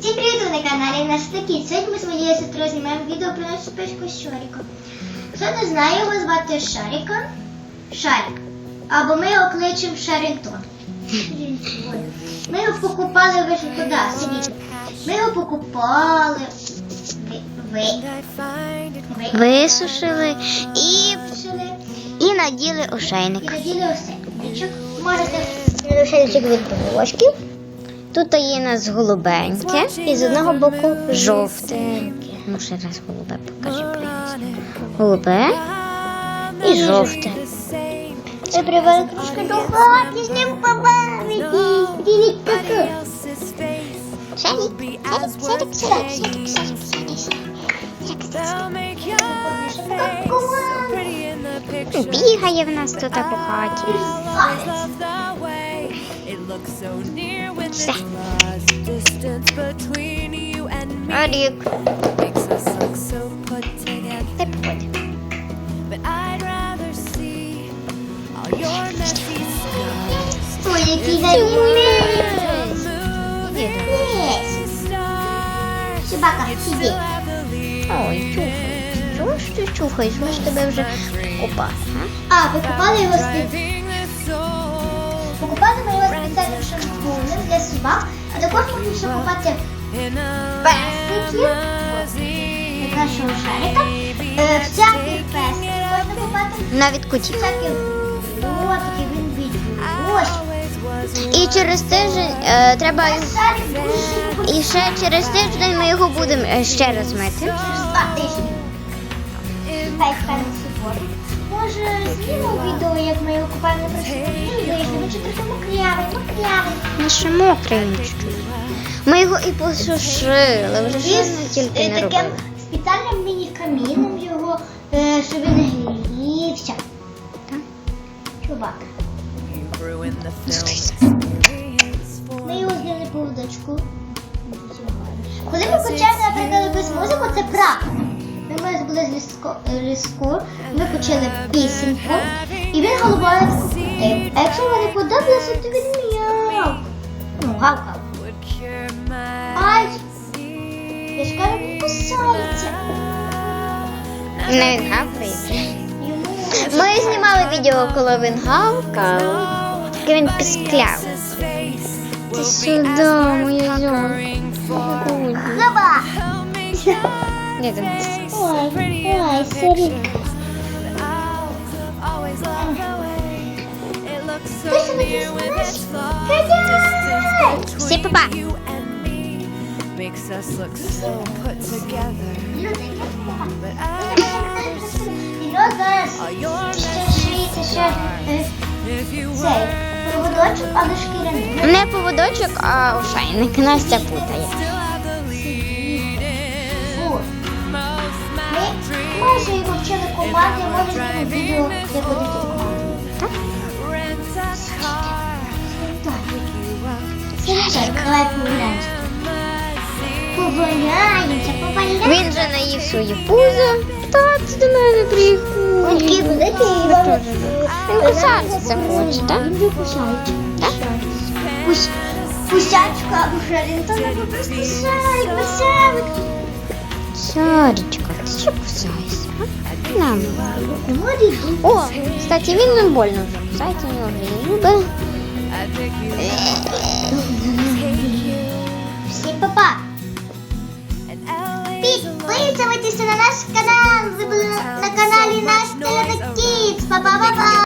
Всім привіт ви на каналі наш такий. Сьогодні ми з моєю сестрою знімаємо відео про нашу печку Шаріка. Хто не знає, його звати Шаріка. Шарік. Або ми його кличемо Шарінтон. Ми його покупали ви ж туди, сидіть. Ми його покупали. Ви, ви, ви, Висушили і, вирішили. і наділи І наділи осенничок. Можете на ошейничок від трошки. Тут є у нас голубеньке І з одного боку жовте. Ну, ще раз голубе покажи приблизно. Голубе і жовте. Ми привели трошки до хати, з ним побавитись. Привіт, таку. Шарик, шарик, шарик, шарик, шарик, шарик, шарик. Бігає в нас тут по хаті. Все. Шарик. Ти походь. Ой, який гарний. Собака, іди. Ой, чухай. Чого ж ти чухаєш? Ми ж тебе вже покупали. а? А, покупали його спеціально. А також можна купати песиків від нашого шарика. Е, всяких песиків можна купати. Навіть куті. Всяких ротиків, він від ось. І через тиждень е, треба. І ще через тиждень ми його будемо е, ще раз мити. Через два тижні. Хай Може, знімемо відео, як ми його купаємо на чи трохи мокрявий, мокрявий. Ну, ще мокрий. Ми його і посушили, вже що Він ми тільки не таким робили. спеціальним міні-каміном його, е, щоб він грівся. Так. Чувак. Ми ліску, ліску, ми почали пісеньку, і він головою крутив. А якщо йому не то він м'яв. Ну, гавкав. Ай! Я ж кажу, він кусається. Не він гавкає. Ми знімали відео, коли він гавкав. І він піскляв. Ти сюди, моя зонька. Лаба! Що не знаєш? Кидяй! Всі папа. Makes us look so put together. Шиється ще е, If you цей проводочок, але шкіряний. Не поводочок, а ошейник. Настя путає. Ми майже його вчили команди, може знімемо відео, де буде команди. давай погуляємося. Погуляємося, погуляємося. Він же наїв свою пузо. Тат до мене. Такий великий Він кусатися хоче, так? Він кусається. Пусь, пусячка або шаринтона, просто шарик, веселик. Сарічка, Чи кусайся? Нам. О, кстати, він больно вже кусається, у нього вже зуби. Папа! подписывайтесь на наш канал! Ви були на канале наш Телена Кіц! папа.